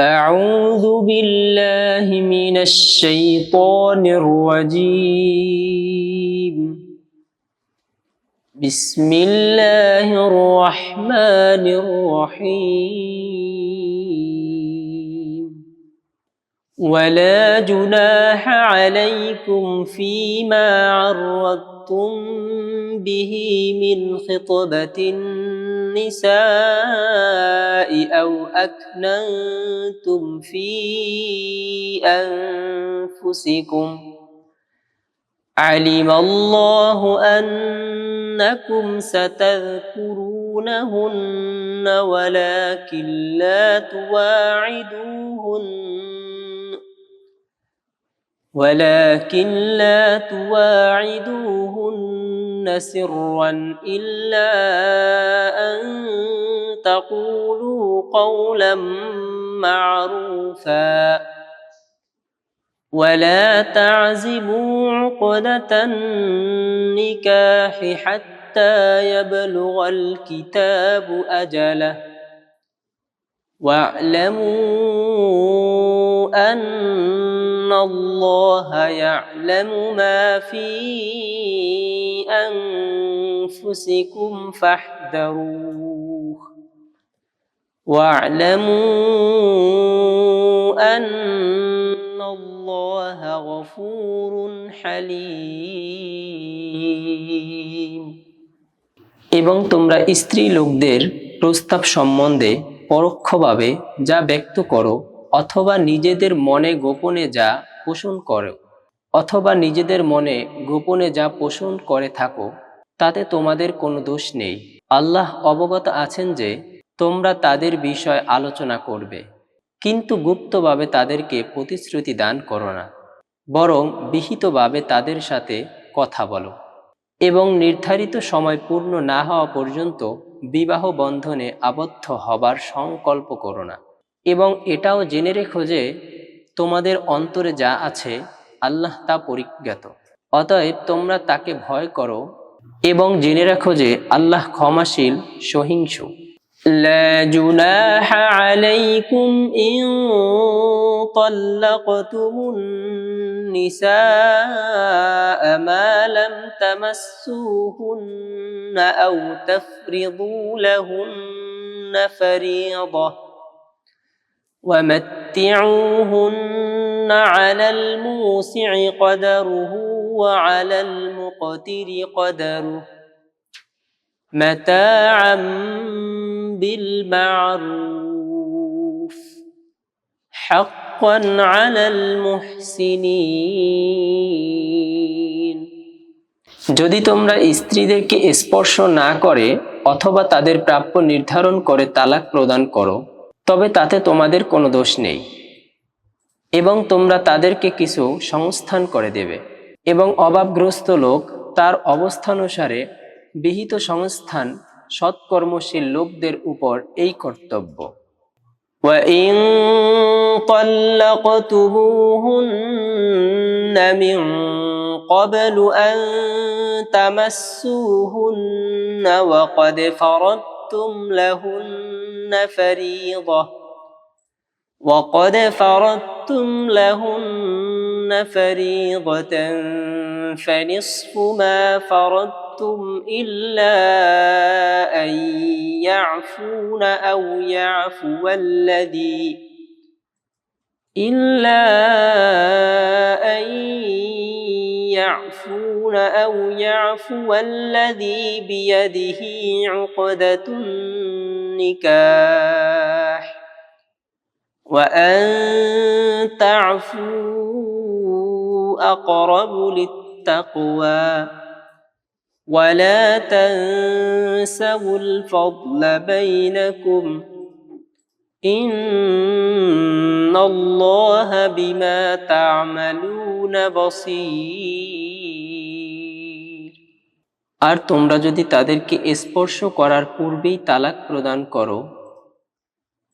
أعوذ بالله من الشيطان الرجيم. بسم الله الرحمن الرحيم. ولا جناح عليكم فيما عرضتم به من خطبة النساء أو أكننتم في أنفسكم علم الله أنكم ستذكرونهن ولكن لا تواعدوهن ولكن لا تواعدوهن سرا إلا أن تقولوا قولا معروفا. ولا تعزبوا عقدة النكاح حتى يبلغ الكتاب أجله. واعلموا أن الله يعلم ما في أنفسكم فاحذروه واعلموا أن الله غفور حليم এবং তোমরা স্ত্রী লোকদের প্রস্তাব সম্বন্ধে পরোক্ষভাবে যা ব্যক্ত করো অথবা নিজেদের মনে গোপনে যা পোষণ করো। অথবা নিজেদের মনে গোপনে যা পোষণ করে থাকো, তাতে তোমাদের কোনো দোষ নেই। আল্লাহ অবগত আছেন যে তোমরা তাদের বিষয় আলোচনা করবে, কিন্তু গুপ্তভাবে তাদেরকে প্রতিশ্রুতি দান করো না, বরং বিহিতভাবে তাদের সাথে কথা বলো এবং নির্ধারিত সময় পূর্ণ না হওয়া পর্যন্ত বিবাহ বন্ধনে আবদ্ধ হবার সংকল্প করো না। এবং এটাও জেনে রেখো যে তোমাদের অন্তরে যা আছে আল্লাহ তা পরিজ্ঞাত অতএব তোমরা তাকে ভয় করো এবং জেনে রাখো যে আল্লাহ ক্ষমাশীল সহিংসু لا جناح عليكم إن طلقتم النساء ما لم تمسوهن أو تفرضوا لهن فريضة ومتعوهن على الموسع قدره وعلى المقتر قدره متاعا بالمعروف حقا على المحسنين যদি তোমরা স্ত্রীদেরকে স্পর্শ না করে অথবা তাদের প্রাপ্য নির্ধারণ করে তালাক প্রদান করো তবে তাতে তোমাদের কোনো দোষ নেই এবং তোমরা তাদেরকে কিছু সংস্থান করে দেবে এবং অভাবগ্রস্ত লোক তার অবস্থানুসারে বিহিত সংস্থান সৎকর্মশীল লোকদের উপর এই কর্তব্য وَإِن طَلَّقْتُمُوهُنَّ مِن قَبْلُ أَن تَمَسُّوهُنَّ وَقَدْ فَرَضْتُمْ لَهُنَّ فَرِيضَةً. وَقَدْ فَرَضْتُمْ لَهُنَّ فَرِيضَةً فَنِصْفُ مَا فَرَضْتُمْ إلا أن يعفون أو يعفو الذي إلا أن يعفون أو يعفو الذي بيده عقدة النكاح وأن تعفوا أقرب للتقوى ولا تنسوا الفضل بينكم إن الله بما تعملون بصير আর তোমরা যদি তাদেরকে স্পর্শ করার পূর্বেই তালাক প্রদান করো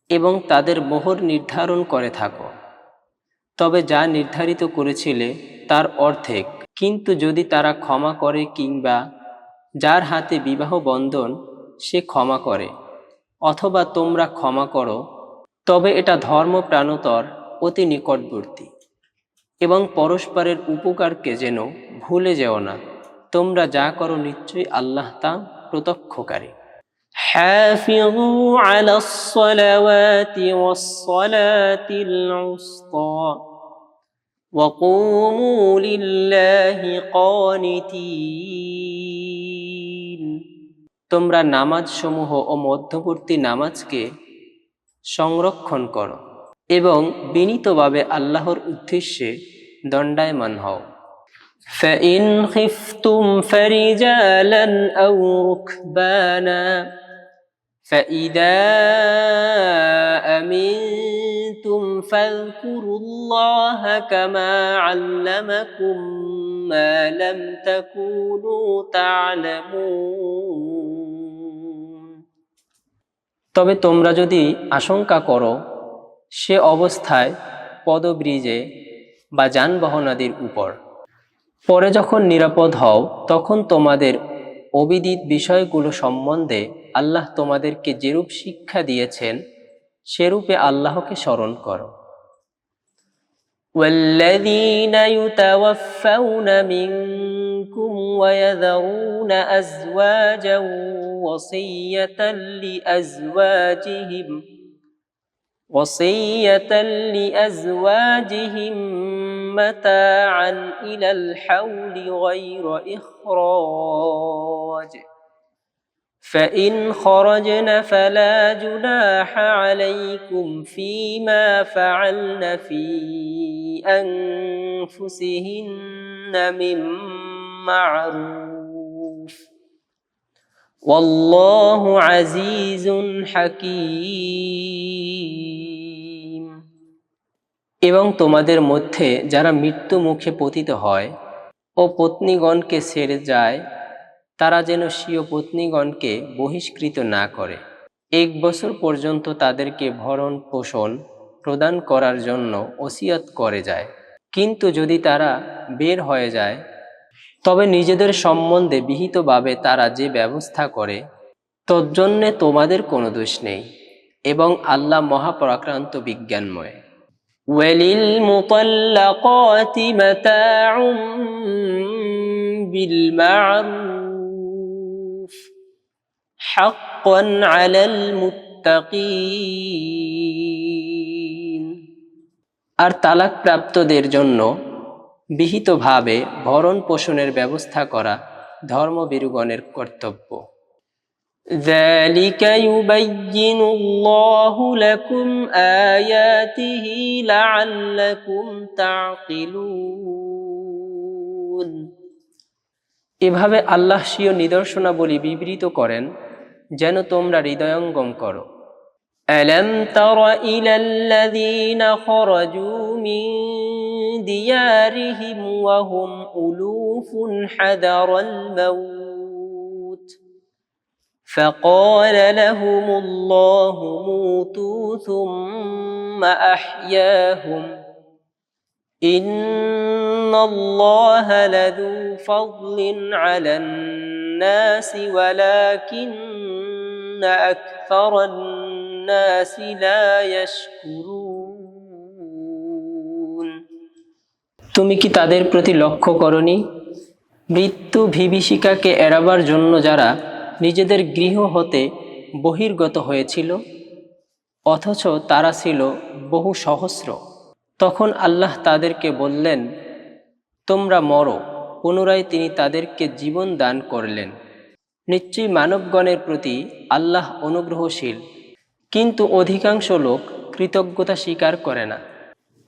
এবং তাদের মোহর নির্ধারণ করে থাকো। তবে যা নির্ধারিত করেছিলে তার অর্ধেক। কিন্তু যদি তারা ক্ষমা করে কিংবা যার হাতে বিবাহ বন্ধন, সে ক্ষমা করে, অথবা তোমরা ক্ষমা করো, তবে এটা ধর্ম প্রাণতর, অতি নিকটবর্তী। এবং পরস্পরের উপকারকে যেন ভুলে যেও না। তোমরা যা করো নিশ্চয়ই আল্লাহ তা প্রত্যক্ষকারী حافظوا على الصلوات والصلاة الوسطى وقوموا لله قانتين তোমরা নামাজ সমূহ ও মধ্যবর্তী নামাজকে সংরক্ষণ করো এবং বিনীতভাবে আল্লাহর উদ্দেশ্যে দণ্ডায়মান হও فإن خفتم فرجالا أو ركبانا فإذا أمنتم فاذكروا الله كما علمكم ما لم تكونوا تعلمون তবে তোমরা যদি আশঙ্কা করো সে অবস্থায় পদব্রিজে বা যানবাহন আদির উপর পরে যখন নিরাপদ হও তখন তোমাদের অবিদিত বিষয়গুলো সম্বন্ধে আল্লাহ তোমাদেরকে যেরূপ শিক্ষা দিয়েছেন সেরূপে আল্লাহকে স্মরণ করো والذين يتوفون منكم ويذرون أزواجا وصية لأزواجهم وصية لأزواجهم متاعا إلى الحول غير إخراج. فإن خرجن فلا جناح عليكم فيما فعلن في أنفسهن من معروف. والله عزيز حكيم. এবং তোমাদের মধ্যে যারা মৃত্যু মুখে পতিত হয় ও পত্নীগণকে ছেড়ে যায়, তারা যেন স্বীয় পত্নীগণকে বহিষ্কৃত না করে। এক বছর পর্যন্ত তাদেরকে ভরণ পোষণ প্রদান করার জন্য ওসিয়ত করে যায়। কিন্তু যদি তারা বের হয়ে যায়, তবে নিজেদের সম্বন্ধে বিহিতভাবে তারা যে ব্যবস্থা করে, তজ্জন্যে তোমাদের কোনো দোষ নেই এবং আল্লাহ মহাপরাক্রান্ত বিজ্ঞানময়। وللمطلقات متاع بالمعروف حقا على المتقين আর তালাক প্রাপ্তদের জন্য বিহিতভাবে ভরণ পোষণের ব্যবস্থা করা ধর্মবিরুগণের কর্তব্য ذلك يبين الله لكم آياته لعلكم تعقلون এভাবে আল্লাহ স্বীয় নিদর্শনাবলী বিবৃত করেন যেন তোমরা হৃদয়ঙ্গম করো ألم تر إلى الذين خرجوا من ديارهم وهم ألوف حذر الموت فقال لهم الله موتوا ثم أحياهم إن الله لذو فضل على الناس ولكن أكثر الناس لا يشكرون তুমি কি তাদের প্রতি লক্ষ্য করনি মৃত্যু বিভীষিকাকে এড়াবার জন্য যারা নিজেদের গৃহ হতে বহির্গত হয়েছিল অথচ তারা ছিল বহু সহস্র তখন আল্লাহ তাদেরকে বললেন তোমরা মরো পুনরায় তিনি তাদেরকে জীবন দান করলেন নিশ্চয়ই মানবগণের প্রতি আল্লাহ অনুগ্রহশীল কিন্তু অধিকাংশ লোক কৃতজ্ঞতা স্বীকার করে না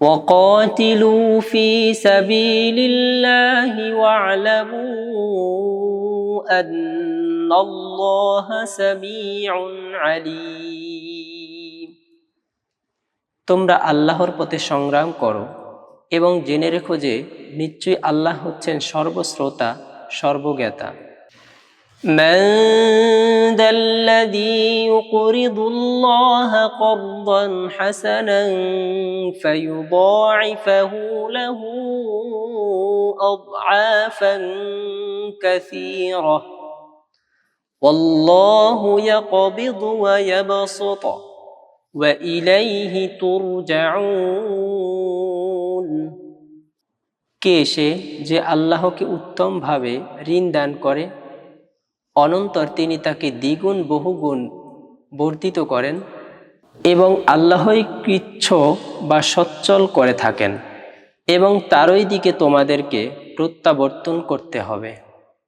وقاتلوا في سبيل الله واعلموا أن الله سميع عليم তোমরা আল্লাহর পথে সংগ্রাম করো এবং জেনে রেখো যে নিশ্চয়ই আল্লাহ হচ্ছেন সর্বশ্রোতা সর্বজ্ঞাতা من ذا الذي يقرض الله قرضا حسنا فيضاعفه له أضعافا كثيرة والله يقبض ويبسط وإليه ترجعون কে সে যে আল্লাহকে উত্তমভাবে ঋণ দান করে অনন্তর তিনি তাকে দ্বিগুণ বহুগুণ বর্ধিত করেন এবং আল্লাহই কৃচ্ছ বা সচ্ছল করে থাকেন এবং তারই দিকে তোমাদেরকে প্রত্যাবর্তন করতে হবে